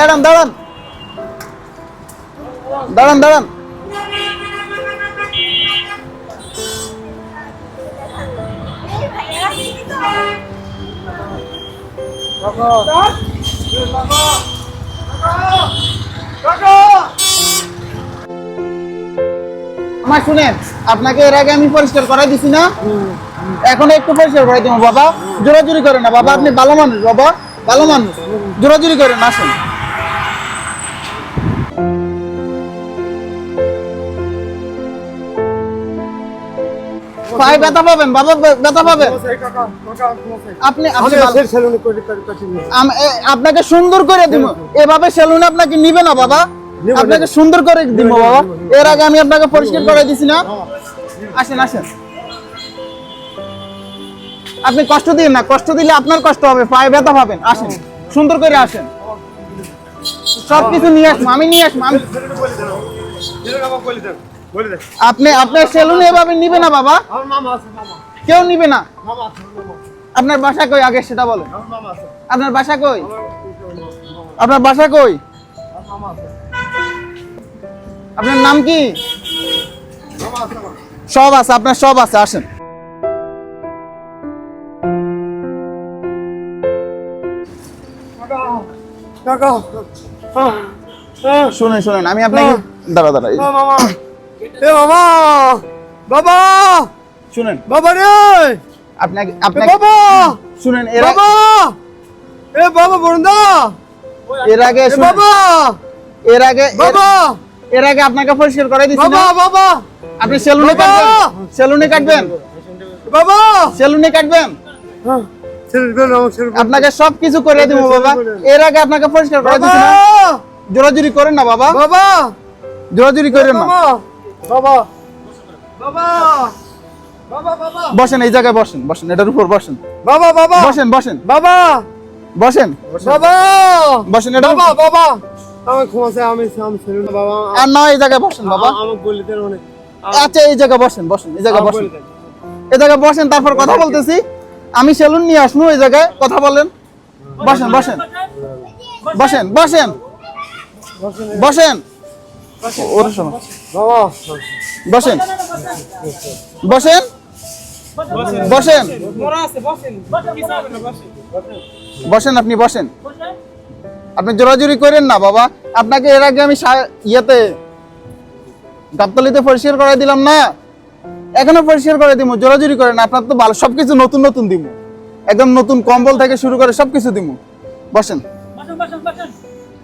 দাঁড়ান দাঁড়ান দাঁড়ান। দাঁড়ান দাঁড়ান। আমার শুনেন, আপনাকে এর আগে আমি পরিষ্কার করাই দিছি না? এখন একটু পরিষ্কার করাই দিব, বাবা। জোরাজুরি করে না, বাবা, আপনি ভালো মানুষ, বাবা। ভালো মানুষ। জোরাজুরি করেন, আসুন। পায়ে ব্যথা পাবেন বাবা ব্যথা পাবেন। আপনি আপনাকে সুন্দর করে দিব। এভাবে সেলুনে আপনাকে নিবে না বাবা। আপনাকে সুন্দর করে দিব বাবা। এর আগে আমি আপনাকে পরিষ্কার করে দিছি না। আসেন আসেন। আপনি কষ্ট দিন না কষ্ট দিলে আপনার কষ্ট হবে পায়ে ব্যথা পাবেন। আসেন সুন্দর করে আসেন। সব কিছু নিয়ে আসব আমি নিয়ে আসব আমি আপনি আপনার সেলুনে এভাবে নিবে না বাবা। কেউ নিবে না। আপনার বাসা কই? আগে সেটা বলেন। আপনার বাসা কই? আপনার বাসা কই? আপনার নাম কি? সব আছে আপনার সব আছে আসেন। শুনেন শুনেন আমি আপনাকে দাঁড়া দাঁড়া এই- বাবা! শুনেন। বাবা রে! আপনাকে এ আপনাকে বাবা! শুনেন এর বাবা! এ বাবা বরুণদা! এর আগে বাবা! এর আগে বাবা! এর আগে আপনাকে পরিষ্কার করে দিছি বাবা বাবা! আপনি সেলুনে কাটবেন। সেলুনে কাটবেন। বাবা! সেলুনে কাটবেন। ছেড়ে আপনাকে সব কিছু করে দিব বাবা। এর আগে আপনাকে পরিষ্কার করে বাবা! দিছি না। জোরাজুরি করেন না বাবা। বাবা! জোরাজুরি করেন না। বাবা। বাবা। বসেন এই জায়গায় বসেন বসেন এটার উপর বসেন। বাবা বাবা। বসেন বসেন। বাবা। বসেন। বাবা। বসেন এটা বাবা বাবা। আমার ক্ষমাছে আমি আমি ছেড়ে বাবা। আর না এই জায়গায় বসেন বাবা। আমার গলিতে অনেক আচ্ছা এই জায়গায় বসেন বসেন এই জায়গায় বসেন। এই জায়গায় বসেন তারপর কথা বলতেছি। আমি সেলুন নিয়ে আসব এই জায়গায় কথা বলেন। বসেন। বসেন বসেন। বসেন। বসেন। ওর বসেন। বসেন। বসেন। বসেন। আপনি বসেন। আপনি জোরাজুরি করেন না বাবা। আপনাকে এর আগে আমি ইয়েতে গাবতলিতে পরিষ্কার করে দিলাম না। এখনও পরিষ্কার করে দিব জোরাজুরি করেন আপনার তো ভালো সবকিছু নতুন নতুন দিব একদম নতুন কম্বল থেকে শুরু করে সবকিছু দিব বসেন।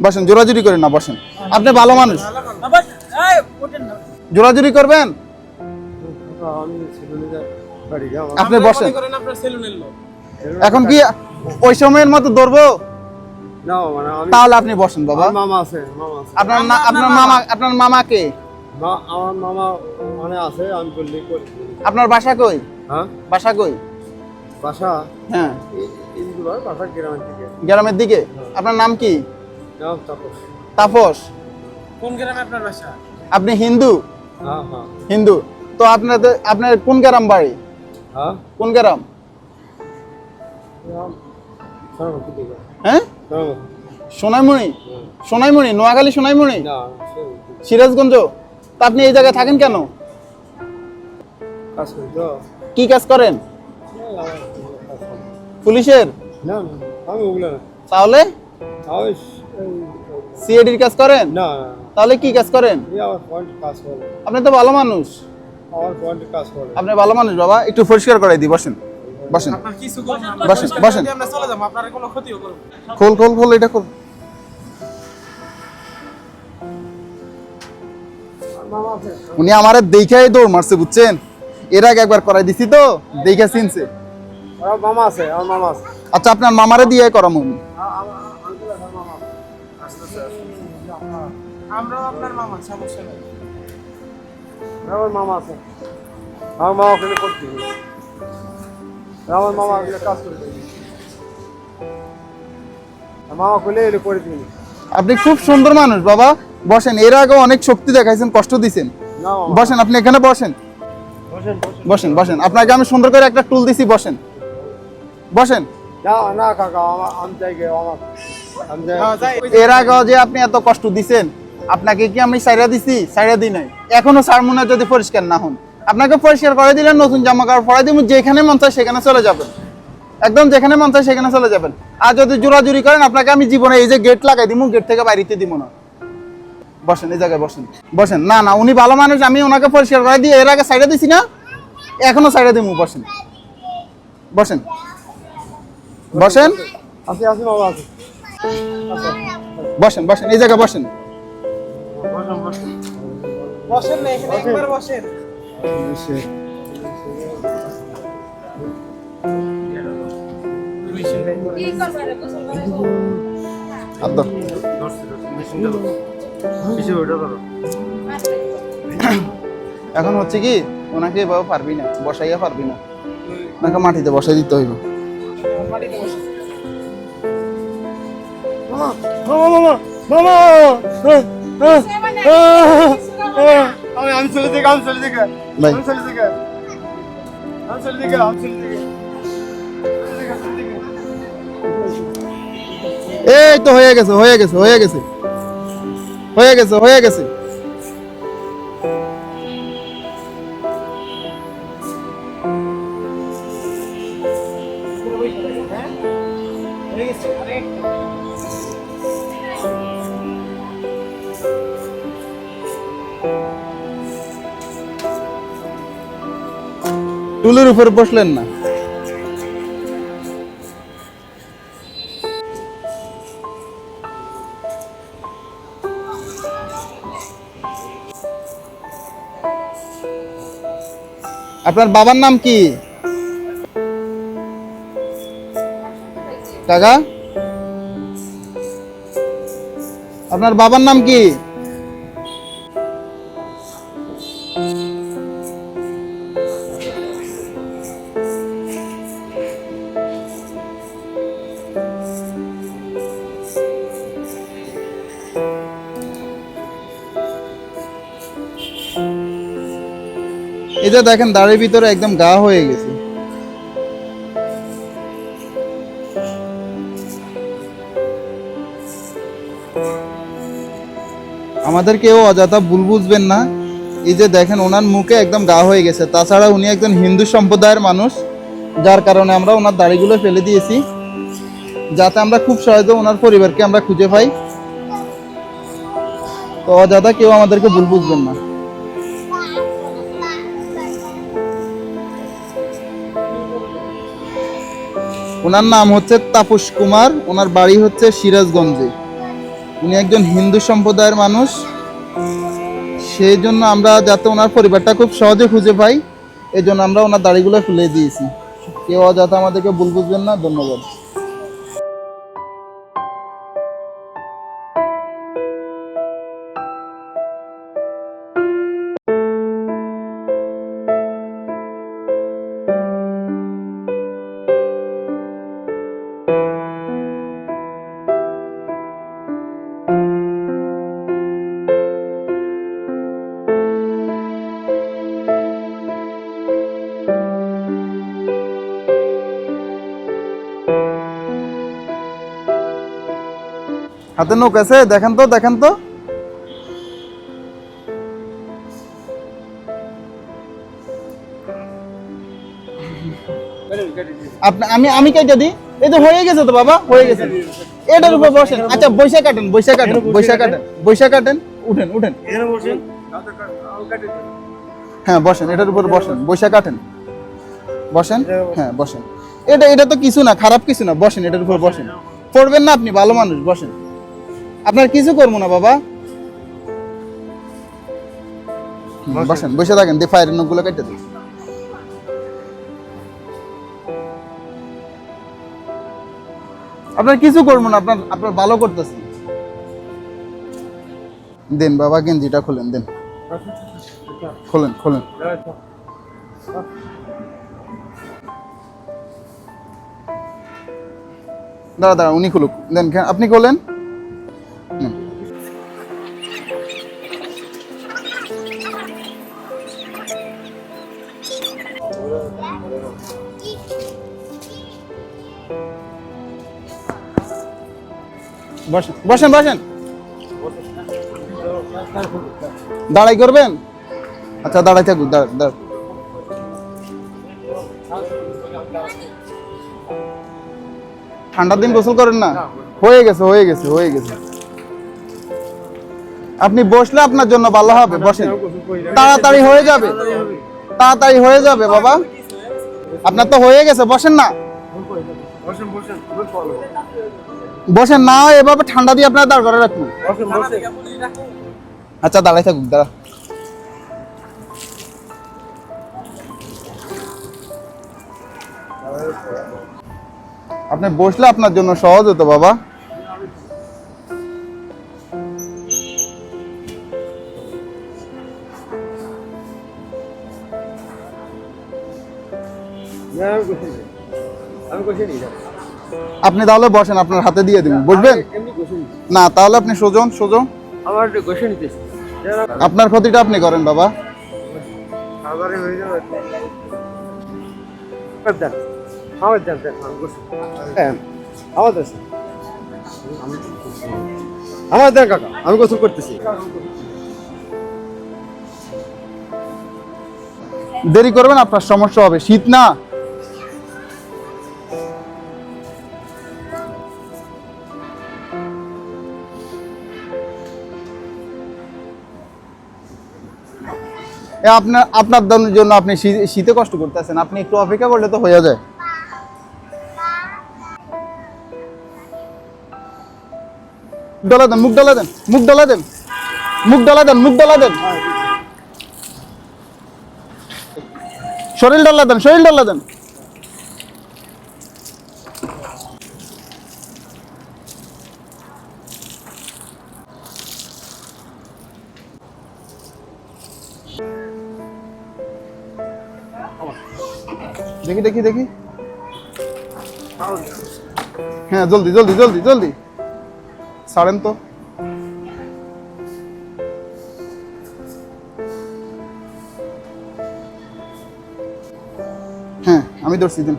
বসেন জোরাজুরি করেন না বসেন। আপনি ভালো মানুষ। জোরাজুরি করবেন? আপনি বসেন। এখন কি ওই সময়ের মতো ধরবো? না মানে আমি তাহলে আপনি বসেন বাবা। মামা আছে আপনার আপনার মামা আপনার মামাকে মা- আমার মামা মানে আছে আমি বললি আপনার বাসা কই? হ্যাঁ? বাসা কই? বাসা? হ্যাঁ। বাসা গ্রামের দিকে। গ্রামের দিকে? আপনার নাম কি? তারপর তাপস। কোন গ্রামে আপনার বাসা? আপনি হিন্দু? হ্যাঁ হ্যাঁ হিন্দু। তো আপনাদের আপনার কোন গ্রাম বাড়ি? হ্যাঁ? কোন গ্রাম? হ্যাঁ? সরবতি সোনাইমুড়ি? সোনাইমুড়ি? নোয়াখালী সোনাইমুড়ি? না সিরাজগঞ্জ? তা আপনি এই জায়গায় থাকেন কেন? কি কাজ করেন? পুলিশের? তাহলে? সিএডির কাজ করেন? না। তাহলে কি কাজ করেন? আপনি তো ভালো মানুষ। আপনি ভালো মানুষ বাবা। একটু পরিষ্কার করাই দিই বসেন। বসেন। বসেন, বসেন। যদি আমরা চলে যাব আপনার কোনো ক্ষতিও করব না। খোল খোল খোল এটা খোল। উনি আমারে দেখাই দৌড় মারছে বুঝছেন? এর আগে একবার করাই দিছি তো দেখে চিনছে। মামা আছে আমার মামা আছে। আচ্ছা আপনার মামারে দিয়ে করাম আমি। আমরাও আপনার মামা সমস্যা নেই। আমার মামা আছে। আমার মামা ওখানে করতে আমার মামা ওখানে কাজ করে দেবে। আমার মামা এলে করে দিবি আপনি খুব সুন্দর মানুষ বাবা। বসেন এর আগে অনেক শক্তি দেখাইছেন কষ্ট দিছেন। বসেন আপনি এখানে বসেন। বসেন বসেন। আপনাকে আমি সুন্দর করে একটা টুল দিছি বসেন। বসেন। না না কাকা আমার আমি যাই আমার আমি যাই। যাই। এর আগে যে আপনি এত কষ্ট দিছেন আপনাকে কি আমি সাইরা দিছি? সাইরা দিই নাই। এখনও সারমুনা যদি পরিষ্কার না হন। আপনাকে পরিষ্কার করে দিলেন নতুন জামা কাপড় পরাই দিব যেখানে মন চায় সেখানে চলে যাবেন। একদম যেখানে মন চায় সেখানে চলে যাবেন। আর যদি জোরাজুরি করেন আপনাকে আমি জীবনে এই যে গেট লাগাই দিব গেট থেকে বাইরেতে দিব না। বসেন এই জায়গায় বসেন। বসেন না না উনি ভালো মানুষ আমি ওনাকে পরিষ্কার করে দিই এর আগে সাইডে দিছি না এখনও সাইডে দিব বসেন। বসেন। বসেন। বসেন বসেন এই জায়গায় বসেন। বসেন না এখানে একবার বসেন আব্দুল কিছু ওটা ধরো এখন হচ্ছে কি ওনাকে এভাবে পারবি না বসাইয়া পারবি না ওনাকে মাটিতে বসাই দিতে হইব মামা মামা মামা মামা আমি আমি চলে থেকে আমি চলে থেকে ভাই। আমি চলে থেকে আমি চলে থেকে আমি চলে থেকে এই তো হয়ে গেছে হয়ে গেছে হয়ে গেছে হয়ে গেছে হয়ে গেছে টুলের উপর বসলেন না। আপনার বাবার নাম কি? কাকা? আপনার বাবার নাম কি? এই দেখেন, দাড়ির ভিতরে একদম গা হয়ে গেছে। আমাদের কেউ অযথা ভুল বুঝবেন না। এই যে দেখেন, ওনার মুখে একদম গা হয়ে গেছে। তাছাড়া উনি একজন হিন্দু সম্প্রদায়ের মানুষ, যার কারণে আমরা ওনার দাড়িগুলো ফেলে দিয়েছি, যাতে আমরা খুব সহজে ওনার পরিবারকে আমরা খুঁজে পাই। তো অযথা কেউ আমাদেরকে ভুল বুঝবেন না। ওনার নাম হচ্ছে তাপস কুমার, ওনার বাড়ি হচ্ছে সিরাজগঞ্জে। উনি একজন হিন্দু সম্প্রদায়ের মানুষ। সেই জন্য আমরা যাতে ওনার পরিবারটা খুব সহজে খুঁজে পাই এই জন্য আমরা ওনার দাড়িগুলো ফেলে দিয়েছি। কেউ যাতে আমাদেরকে ভুল বুঝবেন না, ধন্যবাদ। হাতে নৌক আছে দেখেন তো দেখেন তো। আপনি আমি আমি কেটে দিই। এই তো হয়ে গেছে তো বাবা হয়ে গেছে। এটার উপর বসেন। আচ্ছা বৈশা কাটেন বৈশা কাটেন বৈশা কাটেন বৈশা কাটেন। উঠেন উঠেন। হ্যাঁ বসেন এটার উপর বসেন। বৈশা কাটেন। বসেন। হ্যাঁ বসেন। এটা এটা তো কিছু না খারাপ কিছু না। বসেন এটার উপর বসেন। পড়বেন না আপনি ভালো মানুষ বসেন। আপনার কিছু করব না বাবা। বসেন। বসে থাকেন দিয়ে ফায়ারের নখগুলো কেটে দিন। আপনার কিছু করব না আপনার আপনার ভালো করতেছি। দেন বাবা গেঞ্জিটা খোলেন দেন। খোলেন খোলেন। দাঁড়া দাঁড়া উনি খুলুক। দেন আপনি খোলেন। বসেন বসেন। দাঁড়াই করবেন? আচ্ছা দাঁড়াই থাকুক দাঁড়া ঠান্ডার দিন গোসল করেন না? হয়ে গেছে হয়ে গেছে হয়ে গেছে। আপনি বসলে আপনার জন্য ভালো হবে, বসেন। তাড়াতাড়ি হয়ে যাবে। তাড়াতাড়ি হয়ে যাবে, বাবা। আপনার তো হয়ে গেছে, বসেন না। বসেন বসেন। বসেন না এভাবে ঠান্ডা দিয়ে আপনার দাঁড় করে রাখুন। আচ্ছা দাঁড়াই থাকুক দাঁড়া। আপনি বসলে আপনার জন্য সহজ হতো বাবা। আপনি তাহলে বসেন আপনার হাতে দিয়ে বসবেন? বসে নিই। না তাহলে আপনি সোজন সোজন। আমার বসে নিতেছি। আপনার ক্ষতিটা আপনি করেন বাবা। আমার হ্যাঁ আমার দেন কাকা আমি গোসল করতেছি। দেরি করবেন আপনার সমস্যা হবে। শীত না? আপনার আপনার জন্য আপনি শীতে কষ্ট করতেছেন, আপনি একটু অপেক্ষা করলে তো হয়ে যায়। ডলা দেন মুখ ডলা দেন মুখ ডলা দেন মুখ ডলা দেন মুখ ডলা দেন। শরীর ডলা দেন শরীর ডলা দেন। দেখি দেখি দেখি। হ্যাঁ জলদি জলদি জলদি জলদি। ছাড়েন তো। হ্যাঁ আমি ধরছি, দিন।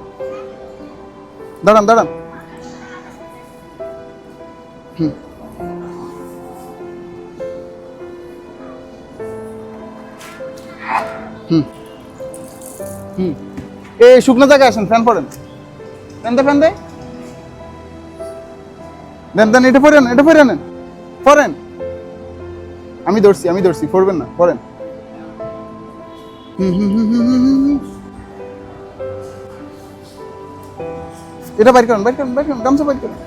দাঁড়ান দাঁড়ান। হুম। হুম। হুম। এই শুকনো জায়গায় আসেন, ফ্যান পড়েন ফ্যান দে ফ্যান দে দেন দেন, এটা পড়েন এটা পড়ে নেন পড়েন আমি ধরছি আমি ধরছি পড়বেন না হুম। এটা বাইর করেন বাইর করেন বাইর করেন, গামছা বাইর করেন।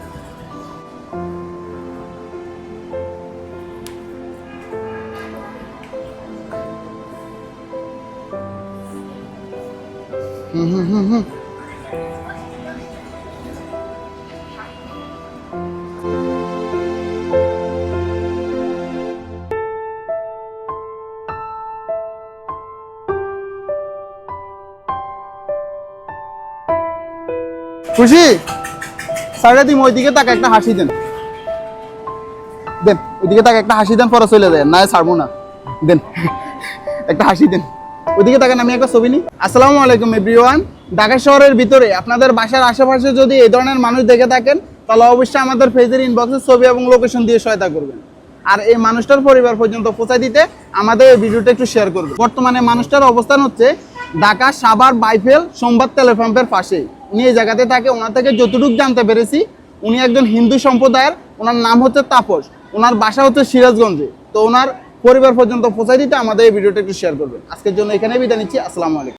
খুশি? সাড়ে দিন ওইদিকে তাকে একটা হাসি দেন। দেন, ওইদিকে তাকে একটা হাসি দেন, পরে চলে যায়। না ছাড়বো না। দেন, একটা হাসি দেন। ওইদিকে তাকান আমি একটা ছবি নিই আসসালামু আলাইকুম, এভরিওয়ান। ঢাকা শহরের ভিতরে আপনাদের বাসার আশেপাশে যদি এই ধরনের মানুষ দেখে থাকেন, তাহলে অবশ্যই আমাদের ফেজের ইনবক্সে ছবি এবং লোকেশন দিয়ে সহায়তা করবেন। আর এই মানুষটার পরিবার পর্যন্ত পৌঁছায় দিতে আমাদের এই ভিডিওটা একটু শেয়ার করবেন। বর্তমানে মানুষটার অবস্থান হচ্ছে ঢাকা সাভার বাইফেল সোমবার তেলে পাম্পের পাশে উনি এই জায়গাতে থাকে, ওনার থেকে যতটুকু জানতে পেরেছি, উনি একজন হিন্দু সম্প্রদায়ের, ওনার নাম হচ্ছে তাপস, ওনার বাসা হচ্ছে সিরাজগঞ্জে। তো ওনার পরিবার পর্যন্ত পৌঁছায় দিতে আমাদের এই ভিডিওটা একটু শেয়ার করবেন। আজকের জন্য এখানে বিদায় নিচ্ছি, আসসালামু আলাইকুম।